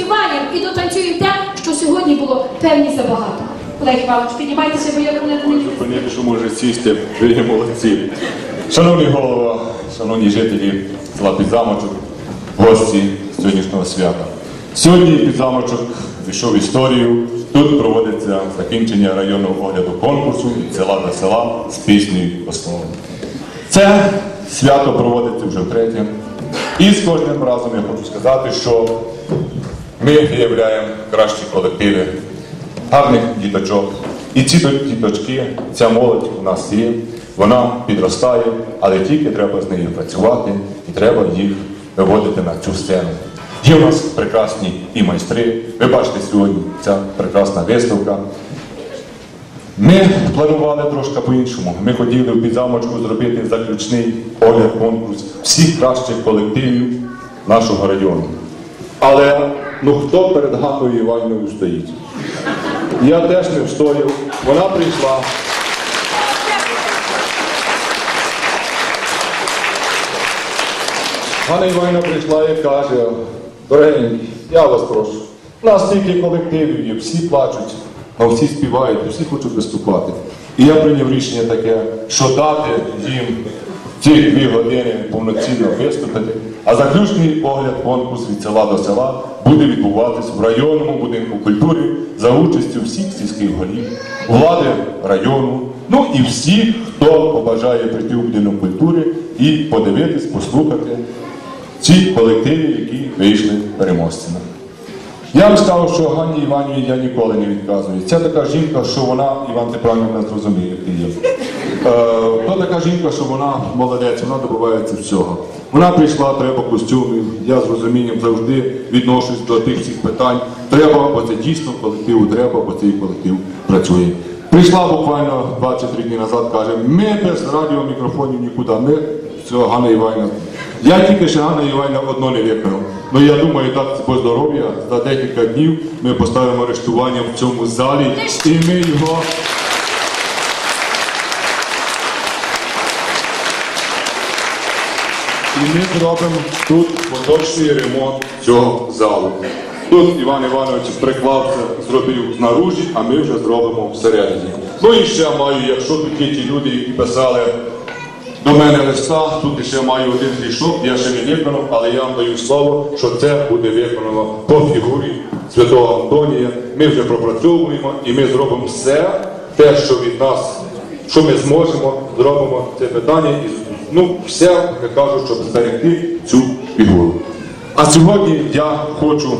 доспіваємо і дотанцюємо те, що сьогодні було певні забагато. Олег Іванович, піднімайтеся, бо я мене не Понятно, що може сісти, ви є молодці. Шановні голова, шановні жителі села Підзамочок, гості сьогоднішнього свята. Сьогодні Підзамочок війшов в історію. Тут проводиться закінчення районного огляду конкурсу від села до села з піснею основою. Це свято проводиться вже втретє. І з кожним разом я хочу сказати, що ми виявляємо кращі колективи, гарних діточок. І ці діточки, ця молодь у нас є, вона підростає, але тільки треба з нею працювати і треба їх виводити на цю сцену. Є у нас прекрасні і майстри. Ви бачите сьогодні ця прекрасна виставка. Ми планували трошки по-іншому. Ми хотіли в підзамочку зробити заключний огляд конкурс всіх кращих колективів нашого району. Але ну хто перед Ганною Іванівною стоїть? Я теж не встояв. Вона прийшла. Ганна Іванівна прийшла і каже, дорогенький, я вас прошу. У нас стільки колективів є, всі плачуть, а всі співають, всі хочуть виступати. І я прийняв рішення таке, що дати їм ці дві години повноцінно виступити, а заключний огляд конкурс від села до села буде відбуватись в районному будинку культури за участю всіх сільських голів, влади району, ну і всіх, хто побажає прийти у будинок культури і подивитись, послухати ці колективи, які вийшли переможцями. Я вам скажу, що Ганні Іванівні я ніколи не відказую. Це така жінка, що вона, Іван ти зрозуміє, як є. Е, то така жінка, що вона молодець, вона добивається всього. Вона прийшла, треба костюмів. Я з розумінням завжди відношусь до тих всіх питань. Треба, бо це дійсно колективу треба, бо цей колектив працює. Прийшла буквально 23 дні назад, каже, ми без радіомікрофонів нікуди. Ми все, Ганна Іванівна. Я тільки ще Ганна Іванівна одно не виконав. Ну я думаю, так по здоров'я за декілька днів ми поставимо арештування в цьому залі і ми його. І ми зробимо тут поточний ремонт цього залу. Тут Іван Іванович приклався, зробив знаружі, а ми вже зробимо всередині. Ну і ще маю, якщо тут ті люди, писали до мене листа, тут ще маю один грішок, я ще не виконав, але я вам даю слово, що це буде виконано по фігурі святого Антонія. Ми вже пропрацьовуємо і ми зробимо все, те, що від нас, що ми зможемо, зробимо це питання і ну, все, як кажуть, щоб зберегти цю фігуру. А сьогодні я хочу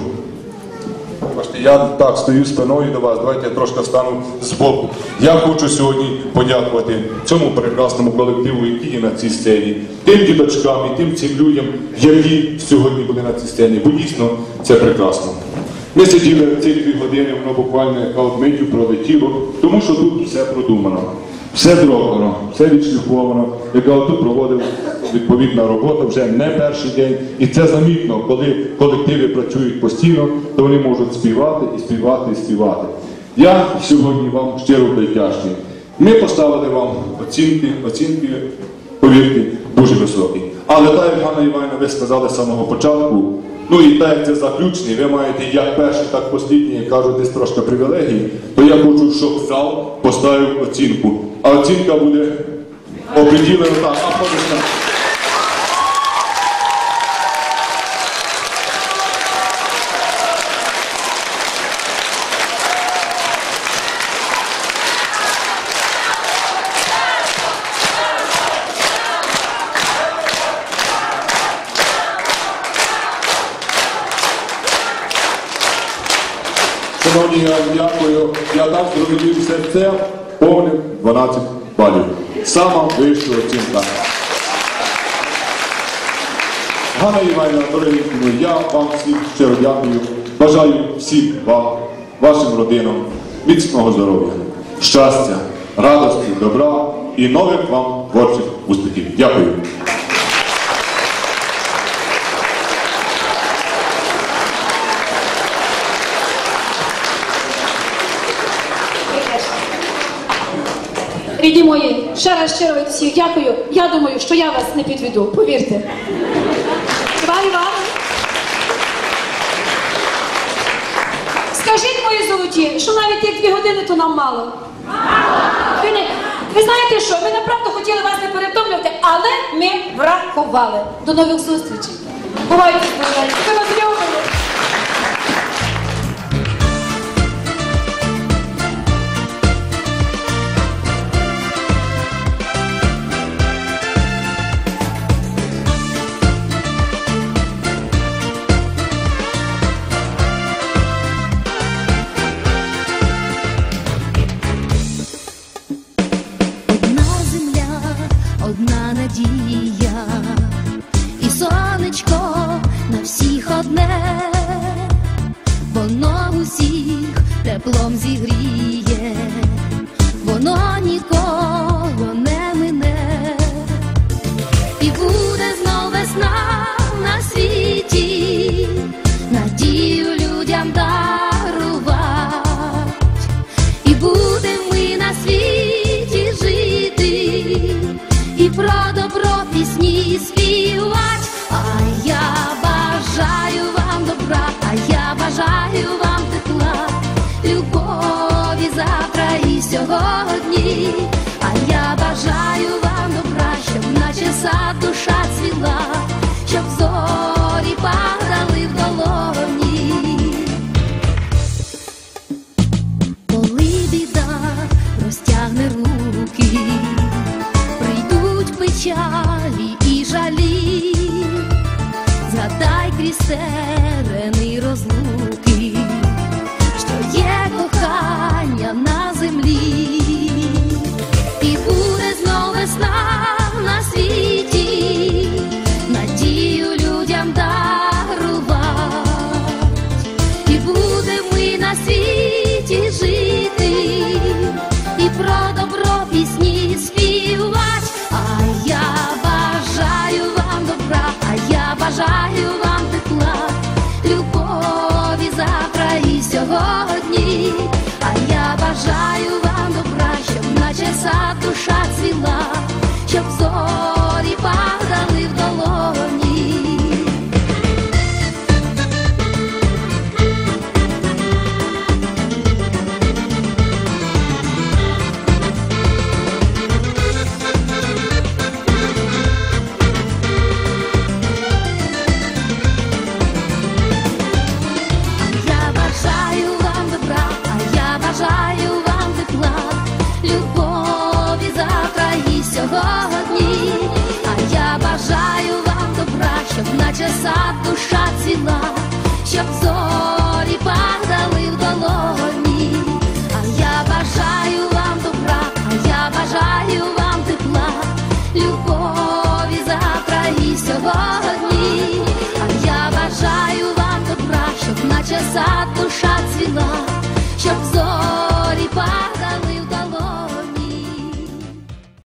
Бачите, я так стою спиною до вас, давайте я трошки стану збоку. Я хочу сьогодні подякувати цьому прекрасному колективу, який є на цій сцені, тим діточкам і тим цим людям, які сьогодні були на цій сцені, бо дійсно це прекрасно. Ми сиділи ці дві години, воно буквально от миттю пролетіло, тому що тут все продумано, все зроблено, все відшліфовано, яка тут проводив відповідна робота вже не перший день. І це замітно, коли колективи працюють постійно, то вони можуть співати і співати і співати. Я сьогодні вам щиро вдячний. Ми поставили вам оцінки, оцінки, повірте, дуже високі. Але так, як Ганна Іванівна, ви сказали з самого початку, ну і так як це заключний, ви маєте як перший, так і останній, я кажу, десь трошки привілегії, то я хочу, щоб зал поставив оцінку. А оцінка буде оприділена так, аплодисмент. Шановні, я дякую. Я дам зрозумів все повним 12 балів. Сама вища оцінка. Ганна Іванівна, дорогі я вам всім щиро дякую. Бажаю всім вам, вашим родинам міцного здоров'я, щастя, радості, добра і нових вам творчих успіхів. Дякую. Рідні мої, ще раз щиро від всіх дякую. Я думаю, що я вас не підведу, повірте. Іван Іванович. Скажіть, мої золоті, що навіть тих дві години то нам мало. Ви, не- ви знаєте що? Ми направду хотіли вас не перетомлювати, але ми врахували. До нових зустрічей. Бувайте. Ми вас любимо. Воно усіх теплом зігріє, воно нікого і. А я бажаю вам добра, щоб наче сад душа цвіла, щоб зорі падали в долоні. Коли біда розтягне руки, прийдуть печалі і жалі, згадай крізь терени сьогодні. А я бажаю вам добра, щоб наче сад душа ціла, щоб зорі падали в долоні. А я бажаю вам добра, а я бажаю вам тепла, любові завтра і сьогодні. А я бажаю вам добра, щоб наче сад душа ціла.